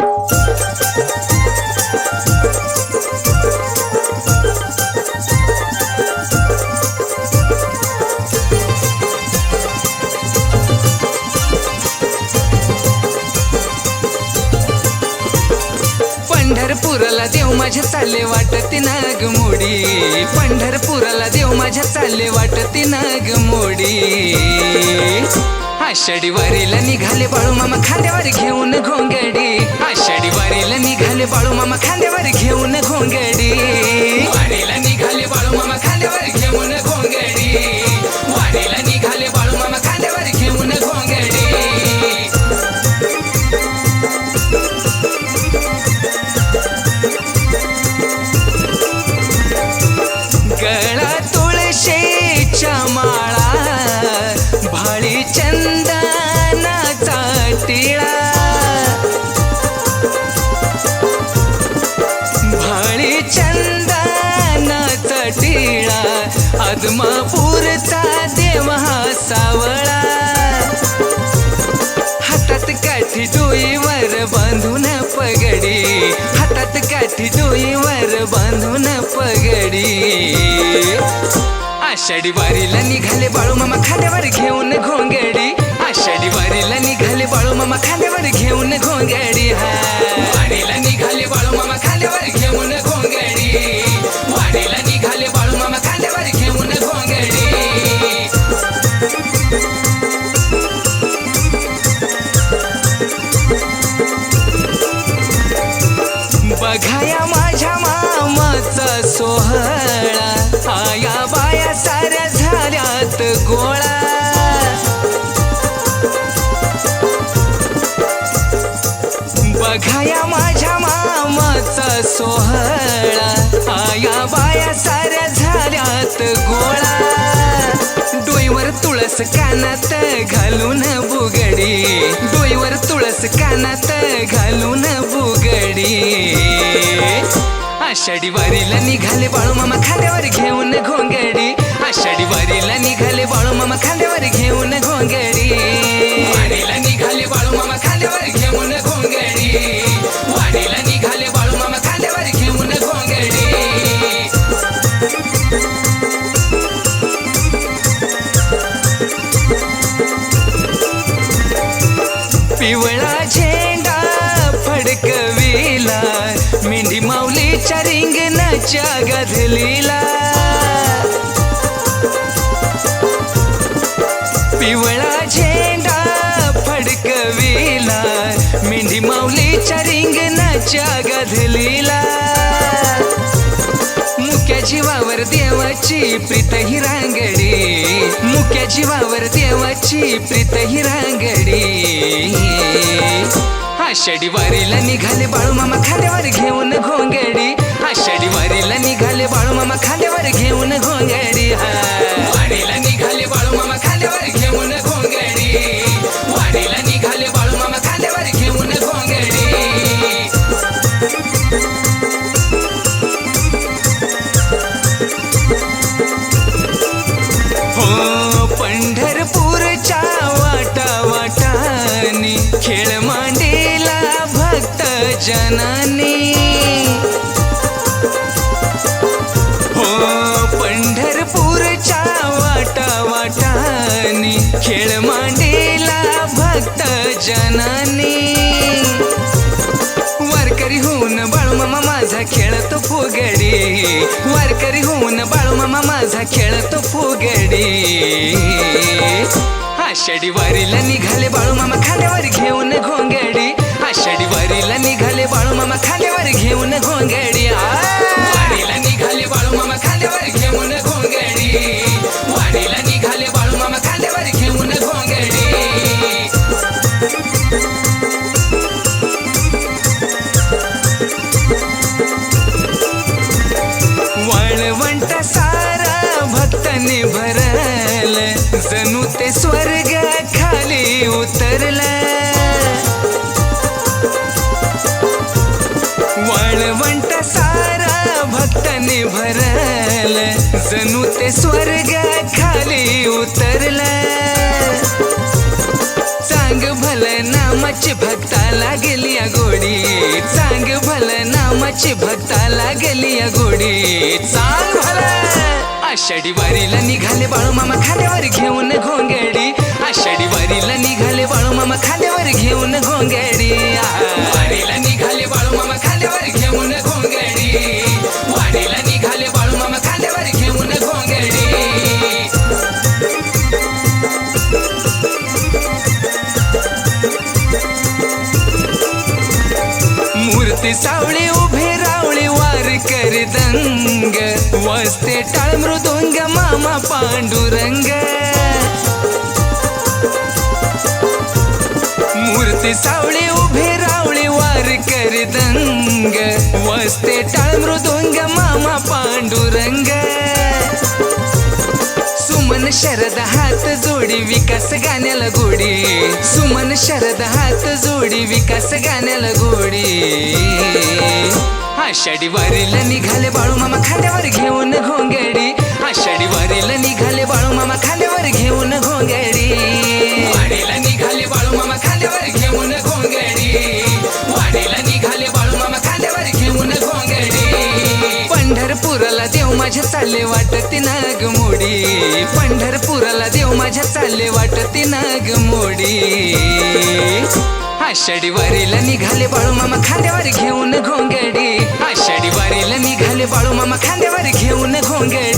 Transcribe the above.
पंढरपुराला देव माझ्या चालले वाटते नाग मोडी. पंढरपुराला देव माझ्या चालले वाटते नाग मोडी. आषाढी वारीला निघाले बाळू मामा खांद्यावर घेऊन घोंगडी. आषाढी वारीला निघाले बाळू मामा खांद्यावर घेऊन घोंगडी. आदमापूरचा देव हा सावळा. हातात काठी डोईवर बांधून पगडी. हातात काठी डोईवर बांधून पगडी. आषाढी वारीला निघाले बाळू मामा खाल्यावर घेऊन घोंगडी. आषाढी वारीला निघाले बाळू मामा खाल्यावर घेऊन घोंगडी. हा. वारीला सोहळा. आया बाया साऱ्या झाल्यात गोळा. डोईवर तुळस कानात घालून बुगडी. डोईवर तुळस कानात घालून बुगडी. आषाढी वारीला निघाले बाळू मामा खांद्यावर घेऊन घोंगडी. आषाढी वारीला निघाले बाळू मामा खांद्यावर रिंगणाच्या पिवळा झेंडा फडकविला. मेंढी माऊलीच्या रिंगणाच्या गधलीला मुक्या जीवावर देवाची प्रीत ही रांगडी. मुक्या जीवावर देवाची प्रीत ही रांगडी. आषाढी वारीला निघाले बाळू मामा खांद्यावर घेऊन जनानी हो पंढरपूरच्या वाटा वाटानी खेळ मांडीला भक्त जनानी वारकरी होऊन बाळूमामा माझा खेळतो फुगडी. वारकरी होऊन बाळूमामा माझा खेळतो फुगडी. आषाढी वारीला वाळवंट सारा भक्तांनी भरल जणू ते स्वर्ग खाली उतरल. वाळवंट सारा भक्तांनी भरल जणू ते स्वर्ग खाली उतरल. सांग भलं नाम नामाची भक्ताला गेली गोडी नामाची भक्ताला गेली या गोडी. चांग भल. आषाढी वारीला निघाले बाळू मामा खांद्यावर घेऊन घोंगडी. आषाढी वारीला निघाले बाळू मामा खांद्यावर घेऊन घोंगडी. वारीला निघाले बाळू मामा खांद्यावर घेऊन घोंगडी. वारीला निघाले बाळू मामा खांद्यावर घेऊन घोंगडी. मूर्ती सावळी उभे वार वस्ते दंग वसते टाळ मृदुंग मामा पांडुरंग मूर्ती सावळी उभे रावळी वार कर दंग वसते टाळ मृदुंग मामा पांडुरंग सुमन शरद हात जोडी विकास गाण्याला गोडी सुमन शरद हात जोडी विकास गाण्याला गोडी आषाढी वारीला निघाले बाळू मामा खांद्यावर घेऊन घोंगडी आषाढी वारीला निघाले बाळू मामा खांद्यावर घेऊन घोंगडी वाडीला निघाले बाळू मामा खांद्यावर घेऊन घोंगडी वाडीला निघाले बाळू मामा खांद्यावर घेऊन घोंगडी पंढरपुराला देव माझ्या चालले वाटते नाग मोडी. पंढरपुराला देव माझ्या चालले वाटते नाग मोडी. आषाढी वारीला निघाले बाळू मामा खांद्यावर घेऊन घोंगडी बाळू मामा खांद्यावर घेऊन घोंगडी.